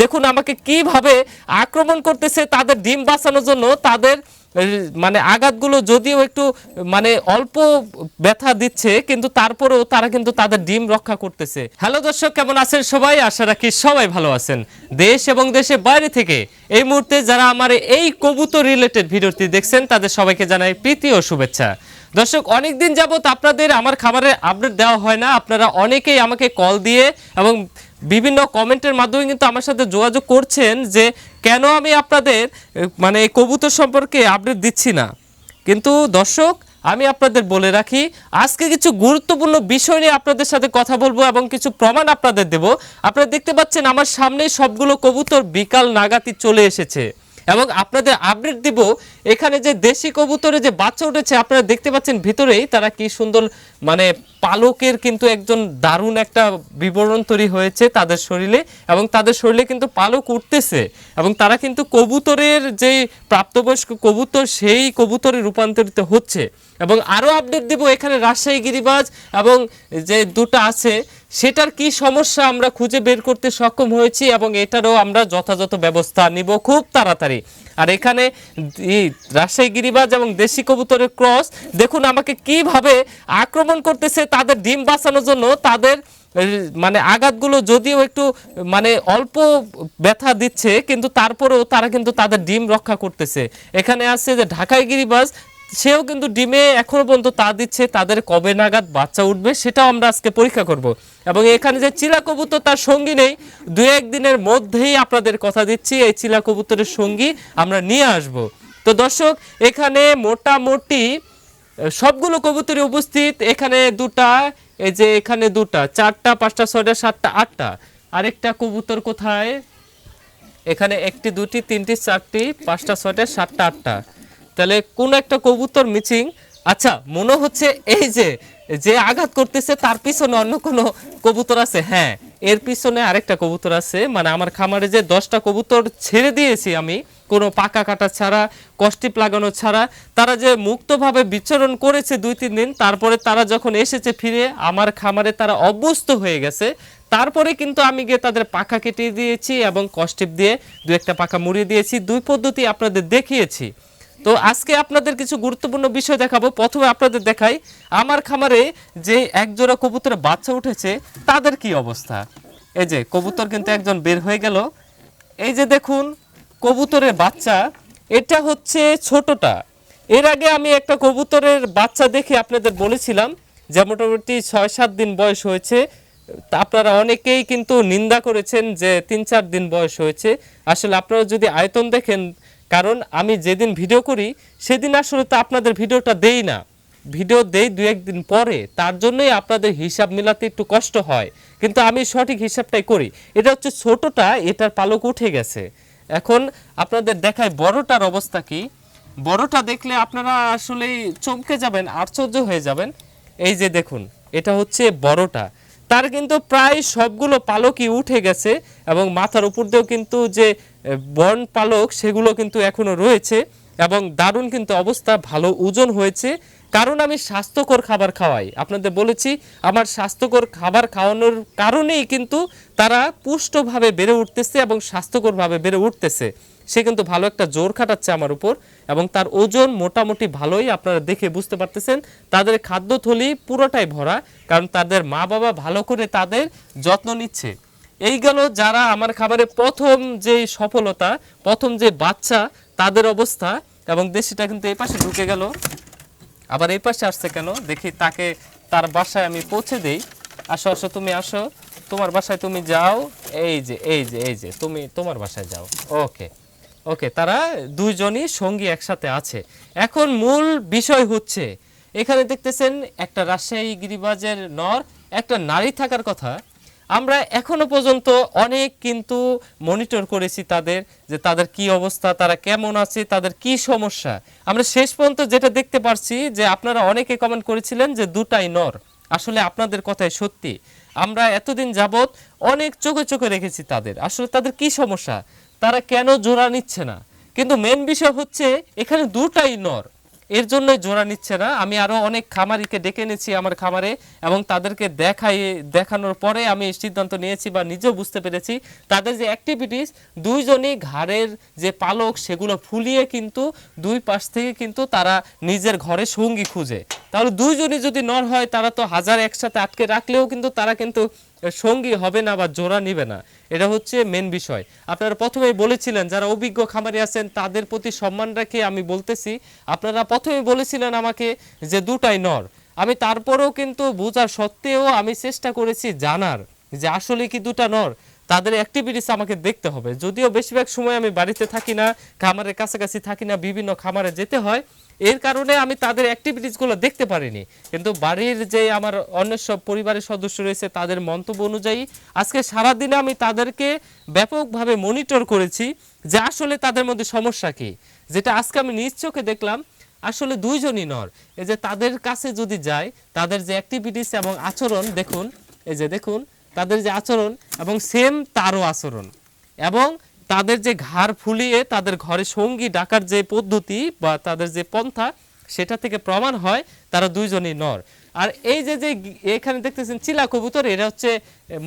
দেখুন, আমাকে কীভাবে আক্রমণ করতেছে তাদের ডিম বাঁচানোর জন্য, তাদের মানে আঘাতগুলো যদিও একটু মানে অল্প ব্যথা দিচ্ছে, কিন্তু তারপরেও তারা কিন্তু তাদের ডিম রক্ষা করতেছে। হ্যালো দর্শক, কেমন আছেন সবাই? আশা রাখি সবাই ভালো আছেন। দেশ এবং দেশের বাইরে থেকে এই মুহূর্তে যারা আমার এই কবুতর রিলেটেড ভিডিওটি দেখছেন, তাদের সবাইকে জানাই প্রীতি ও শুভেচ্ছা। দর্শক অনেক দিন যাবত আপনাদের আমার খাবারের আপডেট দেওয়া হয় না। আপনারা অনেকেই আমাকে কল দিয়ে এবং বিভিন্ন কমেন্টের মাধ্যমে কিন্তু আমার সাথে যোগাযোগ করছেন যে কেন আমি আপনাদের মানে এই কবুতর সম্পর্কে আপডেট দিচ্ছি না। কিন্তু দর্শক, আমি আপনাদের বলে রাখি, আজকে কিছু গুরুত্বপূর্ণ বিষয় নিয়ে আপনাদের সাথে কথা বলব এবং কিছু প্রমাণ আপনাদের দেব। আপনারা দেখতে পাচ্ছেন আমার সামনে সবগুলো কবুতর বিকাল নাগাতি চলে এসেছে। এবং আপনাদের আপডেট দিব, এখানে যে দেশি কবুতরে যে বাচ্চা উঠেছে, আপনারা দেখতে পাচ্ছেন ভিতরেই তারা কি সুন্দর মানে পালকের কিন্তু একজন দারুণ একটা বিবরণ তৈরি হয়েছে তাদের শরীরে এবং তাদের শরীরে কিন্তু পালক উঠতেছে এবং তারা কিন্তু কবুতরের যে প্রাপ্তবয়স্ক কবুতর, সেই কবুতরে রূপান্তরিত হচ্ছে। এবং আরও আপডেট দেব এখানে রাজশাহী গিরিবাজ এবং যে দুটো আছে সেটার কি সমস্যা আমরা খুঁজে বের করতে সক্ষম হয়েছি এবং এটারও আমরা যথাযথ ব্যবস্থা নিব খুব তাড়াতাড়ি। আর এখানে রাজশাহী গিরিবাজ এবং দেশি কবুতরের ক্রস, দেখুন আমাকে কীভাবে আক্রমণ করতেছে, তাদের ডিম বাঁচানোর জন্য তাদের মানে আঘাতগুলো যদিও একটু মানে অল্প ব্যথা দিচ্ছে, কিন্তু তারপরেও তারা কিন্তু তাদের ডিম রক্ষা করতেছে। এখানে আছে যে ঢাকায় গিরিবাজ সেও কিন্তু ডিমে এখনও পর্যন্ত তা দিচ্ছে, তাদের কবে নাগাদ বাচ্চা উঠবে সেটাও আমরা আজকে পরীক্ষা করব। এবং এখানে যে চিলা কবুতর, তার সঙ্গী নেই, দু একদিনের মধ্যেই আপনাদের কথা দিচ্ছি, এই চিলা কবুতরের সঙ্গী আমরা নিয়ে আসব। তো দর্শক, এখানে মোটামুটি, সবগুলো কবুতরই উপস্থিত, এখানে দুটা, এই যে এখানে দুটা, চারটা, পাঁচটা, ছয়টা, সাতটা, আটটা। আরেকটা কবুতর কোথায়? এখানে একটি, দুটি, তিনটি, চারটি, পাঁচটা, ছয়টা, সাতটা, আটটা। তাহলে কোন একটা কবুতর মিচিং আচ্ছা মনে হচ্ছে এই যে যে আঘাত করতেছে, তার পিছনে অন্য কোনো কবুতর আছে? হ্যাঁ এর পিছনে আরেকটা কবুতর আছে মানে আমার খামারে যে দশটা কবুতর ছেড়ে দিয়েছি আমি, কোনো পাকা কাটা ছাড়া, কষ্টিপ লাগানো ছাড়া, তারা যে মুক্তভাবে বিচরণ করেছে দুই তিন দিন, তারপরে তারা যখন এসেছে ফিরে, আমার খামারে তারা অভ্যস্ত হয়ে গেছে, তারপরে কিন্তু আমি গিয়ে তাদের পাখা কেটে দিয়েছি এবং কষ্টিপ দিয়ে দু একটা পাখা মুড়িয়ে দিয়েছি, দুই পদ্ধতি আপনাদের দেখিয়েছি। তো আজকে আপনাদের কিছু গুরুত্বপূর্ণ বিষয় দেখাবো। প্রথমে আপনাদের দেখাই, আমার খামারে যে একজোড়া কবুতরের বাচ্চা উঠেছে, তাদের কি অবস্থা? এই যে, কবুতর কিন্তু একজন বের হয়ে গেল। এই যে দেখুন, কবুতরের বাচ্চা, এটা হচ্ছে ছোটটা। এর আগে আমি একটা কবুতরের বাচ্চা দেখে আপনাদের বলেছিলাম, যে মোটামুটি ছয়, সাত দিন বয়স হয়েছে। আপনারা অনেকেই কিন্তু নিন্দা করেছেন যে তিন, চার দিন বয়স হয়েছে। আসলে আপনারা যদি আয়তন দেখেন কারণ আমি যেদিন ভিডিও করি, সেদিন আসলে তো আপনাদের ভিডিওটা দেই না। ভিডিও দেই দু একদিন পরে, তার জন্যই আপনাদের হিসাব মিলাতে একটু কষ্ট হয়। কিন্তু আমি সঠিক হিসাবটাই করি। এটা হচ্ছে ছোটটা, এটার পালক উঠে গেছে। এখন আপনাদের দেখায় বড়টার অবস্থা কি। বড়টা দেখলে আপনারা আসলেই চমকে যাবেন, আশ্চর্য হয়ে যাবেন। এই যে দেখুন, এটা হচ্ছে বড়টা। তার কিন্তু প্রায় সবগুলো পালকই উঠে গেছে এবং মাথার উপর দিয়েও কিন্তু যে বন পালক সেগুলো কিন্তু এখনও রয়েছে এবং দারুণ কিন্তু অবস্থা, ভালো ওজন হয়েছে। কারণ আমি স্বাস্থ্যকর খাবার খাওয়াই। আপনাদের বলেছি, আমার স্বাস্থ্যকর খাবার খাওয়ানোর কারণেই কিন্তু তারা পুষ্টভাবে বেড়ে উঠতেছে এবং স্বাস্থ্যকরভাবে বেড়ে উঠতেছে। সে কিন্তু ভালো একটা জোর খাটাচ্ছে আমার উপর এবং তার ওজন মোটামুটি ভালোই আপনারা দেখে বুঝতে পারতেছেন। তাদের খাদ্যথলি পুরোটাই ভরা, কারণ তাদের মা বাবা ভালো করে তাদের যত্ন নিচ্ছে। এই গেল যারা আমার খাবারে প্রথম যে সফলতা, প্রথম যে বাচ্চা, তাদের অবস্থা এবং দেশিটা কিন্তু এই পাশে ঢুকে গেল। আবার এই পাশে আসছে কেন? দেখি তাকে তার বাসায় আমি পৌঁছে দেই। আসো আসো, তুমি আসো। তোমার বাসায় তুমি যাও। এই যে এই যে এই যে, তুমি তোমার বাসায় যাও। ওকে ওকে, তারা দুইজনই সঙ্গী একসাথে আছে। এখন মূল বিষয় হচ্ছে, এখানে দেখতেছেন একটা রাজশাহী গিরিবাজের নর, একটা নারী থাকার কথা। আমরা এখনও পর্যন্ত অনেক কিন্তু মনিটর করেছি তাদের, যে তাদের কি অবস্থা, তারা কেমন আছে, তাদের কি সমস্যা। আমরা শেষ পর্যন্ত যেটা দেখতে পারছি যে আপনারা অনেকে কমেন্ট করেছিলেন যে দুটাই নর। আসলে আপনাদের কথাই সত্যি। আমরা এতদিন যাবত অনেক চোখে চোখে রেখেছি তাদের। আসলে তাদের কি সমস্যা? তারা কেন জোড়া নিচ্ছে না? কিন্তু মেন বিষয় হচ্ছে এখানে দুটাই নর। এর জন্যই জোড়া নিচ্ছে না। আমি আরও অনেক খামারিকে ডেকে এনেছি আমার খামারে এবং তাদেরকে দেখাই, দেখানোর পরে আমি সিদ্ধান্ত নিয়েছি বা নিজেও বুঝতে পেরেছি, তাদের যে অ্যাক্টিভিটিস দুইজনই ঘাড়ের যে পালক সেগুলো ফুলিয়ে কিন্তু দুই পাশ থেকে কিন্তু তারা নিজের ঘরে সঙ্গী খুঁজে। তাহলে দুইজনই যদি নর হয়, তারা তো হাজার একসাথে আটকে রাখলেও কিন্তু তারা কিন্তু সঙ্গী হবে না বা জোড়া নিবে না। এটা হচ্ছে মেন বিষয়। আপনারা প্রথমেই বলেছিলেন, যারা অভিজ্ঞ খামারি আছেন, তাদের প্রতি সম্মান রেখে আমি বলতেছি, আপনারা প্রথমেই বলেছিলেন আমাকে যে দুটাই নর। আমি তারপরেও কিন্তু বোঝার সত্ত্বেও আমি চেষ্টা করেছি জানার যে আসলে কি দুটা নর, তাদের অ্যাক্টিভিটিস আমাকে দেখতে হবে। যদিও বেশিরভাগ সময় আমি বাড়িতে থাকি না, খামারের কাছাকাছি থাকি না, বিভিন্ন খামারে যেতে হয় এর কারণে আমি তাদের অ্যাক্টিভিটিসগুলো দেখতে পারিনি। কিন্তু বাড়ির যে আমার অন্য সব পরিবারের সদস্য রয়েছে, তাদের মন্তব্য অনুযায়ী আজকে সারাদিনে আমি তাদেরকে ব্যাপকভাবে মনিটর করেছি যে আসলে তাদের মধ্যে সমস্যা কি। যেটা আজকে আমি নিজ চোখে দেখলাম, আসলে দুইজনই নর। এই যে তাদের কাছে যদি যায় তাদের যে অ্যাক্টিভিটিস এবং আচরণ, দেখুন, এই যে দেখুন, তাদের যে আচরণ এবং সেম তারও আচরণ। এবং তাদের যে ঘাড় ফুলিয়ে তাদের ঘরে সঙ্গী ডাকার যে পদ্ধতি বা তাদের যে পন্থা, সেটা থেকে প্রমাণ হয় তারা দুইজনই নর। আর এই যে যে এখানে দেখতেছেন চিলা কবুতর, এরা হচ্ছে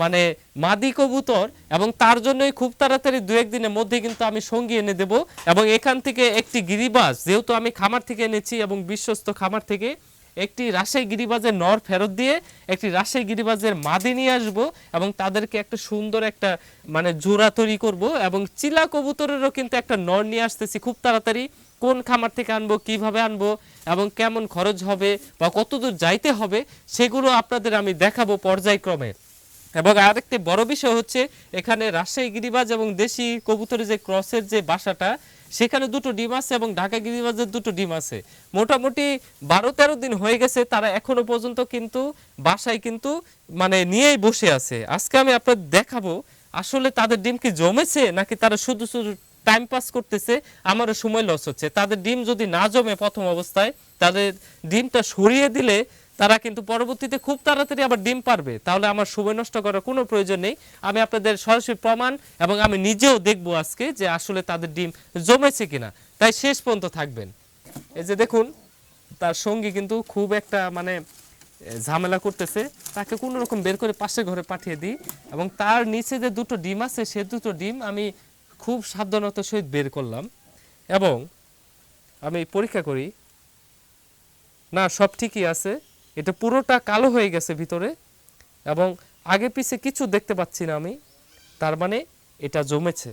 মানে মাদি কবুতর এবং তার জন্যই খুব তাড়াতাড়ি দু একদিনের মধ্যে কিন্তু আমি সঙ্গী এনে দেব এবং এখান থেকে একটি গিরিবাস, যেহেতু আমি খামার থেকে এনেছি এবং বিশ্বস্ত খামার থেকে একটি রাজশাহী গিরিবাজের নর ফেরত দিয়ে একটি রাজশাহী গিরিবাজের মাদি নিয়ে আসব এবং তাদেরকে একটা সুন্দর একটা মানে জোড়া তৈরি করব এবং চিলা কবুতরেরও কিন্তু একটা নর নিয়ে আসতেছি খুব তাড়াতাড়ি। কোন খামার থেকে আনব, কীভাবে আনব এবং কেমন খরচ হবে বা কতদূর যাইতে হবে সেগুলো আপনাদের আমি দেখাবো পর্যায়ক্রমে। এবং আরেকটি বড় বিষয় হচ্ছে এখানে রাজশাহী গিরিবাজ এবং দেশি কবুতরের যে ক্রসের যে বাসাটা সেখানে দুটো ডিম আছে এবং ঢাকা গিরিবাজের দুটো ডিম আছে। মোটামুটি বারো তেরো দিন হয়ে গেছে, তারা এখনও পর্যন্ত কিন্তু বাসায় কিন্তু মানে নিয়েই বসে আছে। আজকে আমি আপনাদের দেখাবো, আসলে তাদের ডিম কি জমেছে নাকি তারা শুধু শুধু টাইম পাস করতেছে, আমারও সময় লস হচ্ছে। তাদের ডিম যদি না জমে প্রথম অবস্থায়, তাদের ডিমটা সরিয়ে দিলে তারা কিন্তু পরবর্তীতে খুব তাড়াতাড়ি আবার ডিম পারবে। তাহলে আমার সময় নষ্ট করার কোনো প্রয়োজন নেই। আমি আপনাদের সরাসরি প্রমাণ এবং আমি নিজেও দেখব আজকে যে আসলে তাদের ডিম জমেছে কিনা। তাই শেষ পর্যন্ত থাকবেন। এই যে দেখুন, তার সঙ্গী কিন্তু খুব একটা মানে ঝামেলা করতেছে। তাকে কোনো রকম বের করে পাশে ঘরে পাঠিয়ে দিই এবং তার নিচে যে দুটো ডিম আছে, সে দুটো ডিম আমি খুব সাবধানতার সহিত বের করলাম এবং আমি পরীক্ষা করি, না, সব ঠিকই আছে। এটা পুরোটা কালো হয়ে গেছে ভিতরে এবং আগে পিছে কিছু দেখতে পাচ্ছি না আমি, তার মানে এটা জমেছে।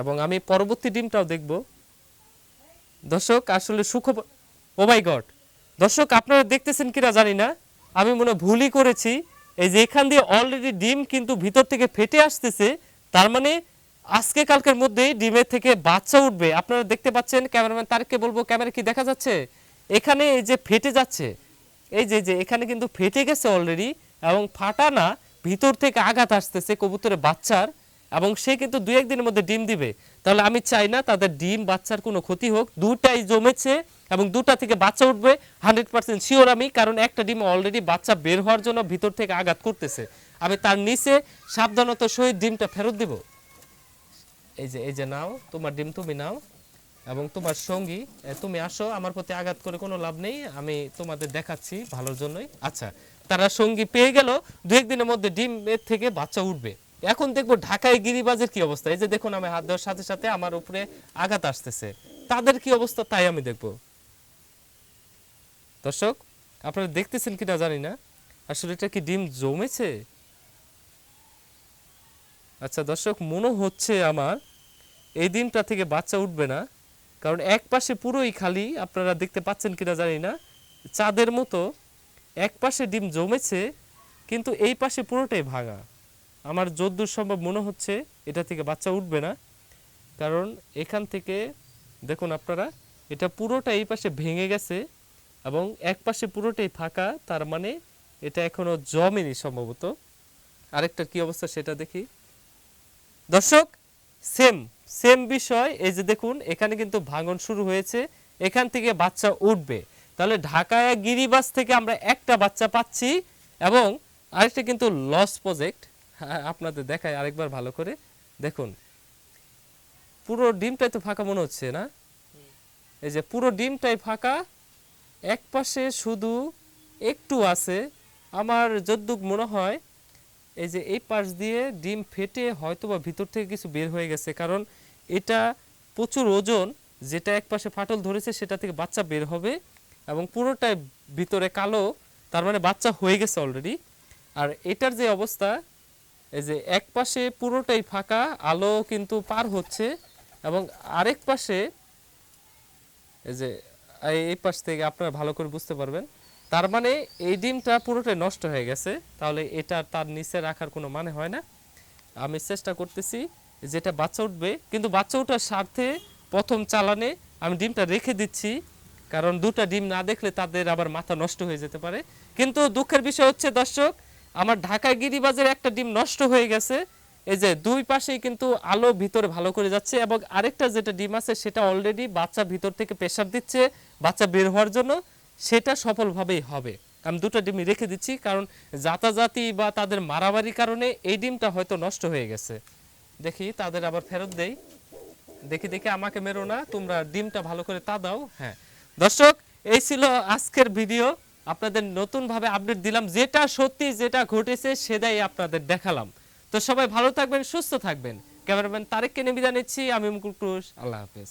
এবং আমি পরবর্তী ডিমটাও দেখব। দর্শক, আসলে সুখ ও গড। দর্শক, আপনারা দেখতেছেন কিনা জানি না, আমি মনে ভুলই করেছি। এই যে এখান দিয়ে অলরেডি ডিম কিন্তু ভিতর থেকে ফেটে আসতেছে, তার মানে আজকে কালকের মধ্যেই ডিমের থেকে বাচ্চা উঠবে। আপনারা দেখতে পাচ্ছেন, ক্যামেরাম্যান তারকে বলব, ক্যামেরা কি দেখা যাচ্ছে? এখানে এই যে ফেটে যাচ্ছে এই যে যে, এখানে কিন্তু ফেটে গেছে অলরেডি এবং ফাটা না ভিতর থেকে আঘাত আসতেছে কবুতরের বাচ্চার এবং সে কিন্তু দুই একদিনের মধ্যে ডিম দিবে। তাহলে আমি চাই না তাদের ডিম, বাচ্চার কোনো ক্ষতি হোক। দুটাই জমেছে এবং দুটা থেকে বাচ্চা উঠবে হান্ড্রেড পার্সেন্ট শিওর আমি, কারণ একটা ডিম অলরেডি বাচ্চা বের হওয়ার জন্য ভিতর থেকে আঘাত করতেছে। আমি তার নিচে সাবধানতার সহিত ডিমটা ফেরত দিব। এই যে এই যে নাও, তোমার ডিম তুমি নাও। এবং তোমার সঙ্গী তুমি আসো, আমার প্রতি আঘাত করে কোনো লাভ নেই, আমি তোমাদের দেখাচ্ছি ভালোর জন্যই। আচ্ছা তারা সঙ্গী পেয়ে গেল দু একদিনের মধ্যে ডিমের থেকে বাচ্চা উঠবে। এখন দেখব ঢাকায় গিরিবাজের কি অবস্থা? এই যে দেখুন, আমি হাত দেওয়ার সাথে সাথে আমার উপরে আঘাত আসতেছে। তাদের কি অবস্থা তাই আমি দেখব। দর্শক, আপনারা দেখতেছেন কিনা জানি না। আসলে এটা কি ডিম জমেছে? আচ্ছা দর্শক, মনে হচ্ছে আমার, এই দিনটা থেকে বাচ্চা উঠবে না। কারণ এক পাশে পুরোই খালি, আপনারা দেখতে পাচ্ছেন কিনা জানি না, চাঁদের মতো, এক পাশে ডিম জমেছে, কিন্তু এই পাশে পুরোটাই ভাঙা। আমার যদ্দূর সম্ভব মনে হচ্ছে এটা থেকে বাচ্চা উঠবে না, কারণ এখান থেকে, দেখুন আপনারা, এটা পুরোটা এই পাশে ভেঙে গেছে এবং এক পাশে পুরোটাই ফাঁকা, তার মানে এটা এখনও জমেনি সম্ভবত। আরেকটা কি অবস্থা সেটা দেখি। দর্শক সেম সেম বিষয়, এই যে দেখুন, এখানে কিন্তু ভাঙন শুরু হয়েছে, এখান থেকে বাচ্চা উঠবে। তাহলে ঢাকায় গিরিবাস থেকে আমরা একটা বাচ্চা পাচ্ছি এবং আরেকটা কিন্তু লস প্রজেক্ট আপনাদের দেখায় আরেকবার ভালো করে। দেখুন, পুরো ডিমটাই তো ফাঁকা মনে হচ্ছে না? এই যে পুরো ডিমটাই ফাঁকা এক পাশে শুধু একটু আছে। আমার যদ্দুক মনে হয় এই যে এই পাশ দিয়ে ডিম ফেটে হয়তো বা ভিতর থেকে কিছু বের হয়ে গেছে, কারণ এটা প্রচুর ওজন, যেটা এক পাশে ফাটল ধরেছে সেটা থেকে বাচ্চা বের হবে এবং পুরোটাই ভিতরে কালো, তার মানে বাচ্চা হয়ে গেছে অলরেডি আর এটার যে অবস্থা, এই যে এক পাশে পুরোটাই ফাঁকা, আলো কিন্তু পার হচ্ছে এবং আরেক পাশে, এই যে এই- পাশ থেকে আপনারা ভালো করে বুঝতে পারবেন তার মানে এই ডিমটা পুরোটাই নষ্ট হয়ে গেছে। তাহলে এটা তার নিচে রাখার কোনো মানে হয় না। আমি চেষ্টা করতেছি যেটা বাচ্চা উঠবে, কিন্তু বাচ্চা ওঠার স্বার্থে প্রথম চালানে আমি ডিমটা রেখে দিচ্ছি, কারণ দুটা ডিম না দেখলে তাদের আবার মাথা নষ্ট হয়ে যেতে পারে। কিন্তু দুঃখের বিষয় হচ্ছে, দর্শক, আমার ঢাকা গিরিবাজের একটা ডিম নষ্ট হয়ে গেছে। এই যে দুই পাশেই কিন্তু আলো ভিতরে ভালো করে যাচ্ছে এবং আরেকটা যেটা ডিম আছে, সেটা অলরেডি বাচ্চা ভিতর থেকে প্রেশার দিচ্ছে, বাচ্চা বের হওয়ার জন্য। সেটা সফলভাবেই হবে। আমি দুটো ডিমই রেখে দিচ্ছি, কারণ জাতাজাতি বা তাদের মারামারির কারণে এই ডিমটা হয়তো নষ্ট হয়ে গেছে। দেখি, তাদের আবার ফেরত দেই। দেখি দেখি, আমাকে মেরো না, তোমরা ডিমটা ভালো করে তা দাও। হ্যাঁ। দর্শক, এই ছিল আজকের ভিডিও। আপনাদের নতুন ভাবে আপডেট দিলাম। যেটা সত্যি, যেটা ঘটেছে, সেটাই আপনাদের দেখালাম। তো সবাই ভালো থাকবেন, সুস্থ থাকবেন। ক্যামেরাম্যান তারেককে নিয়ে বিদায় নিচ্ছি। আমি মুকুল ক্রুশ। আল্লাহ হাফেজ।